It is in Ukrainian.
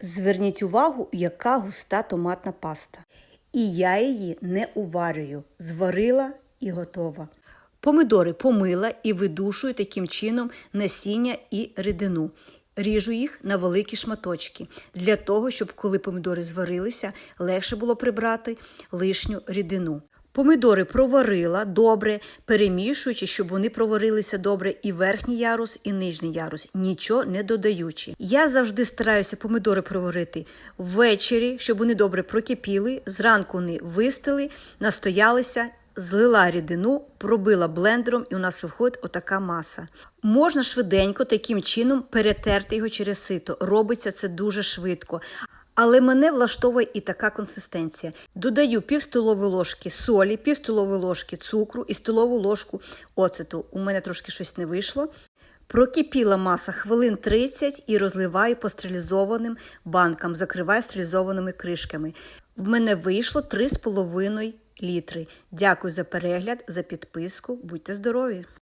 Зверніть увагу, яка густа томатна паста. І я її не уварюю. Зварила і готова. Помидори помила і видушую таким чином насіння і рідину. Ріжу їх на великі шматочки для того, щоб коли помидори зварилися, легше було прибрати лишню рідину. Помидори проварила добре, перемішуючи, щоб вони проварилися добре і верхній ярус, і нижній ярус, нічого не додаючи. Я завжди стараюся помидори проварити ввечері, щоб вони добре прокипіли. Зранку вони вистили, настоялися. Злила рідину, пробила блендером, і у нас виходить отака маса. Можна швиденько таким чином перетерти його через сито. Робиться це дуже швидко. Але мене влаштовує і така консистенція. Додаю пів столової ложки солі, пів столової ложки цукру і столову ложку оцету. У мене трошки щось не вийшло. Прокипіла маса хвилин 30 і розливаю по стерилізованим банкам, закриваю стерилізованими кришками. В мене вийшло 3,5 літри. Дякую за перегляд, за підписку. Будьте здорові!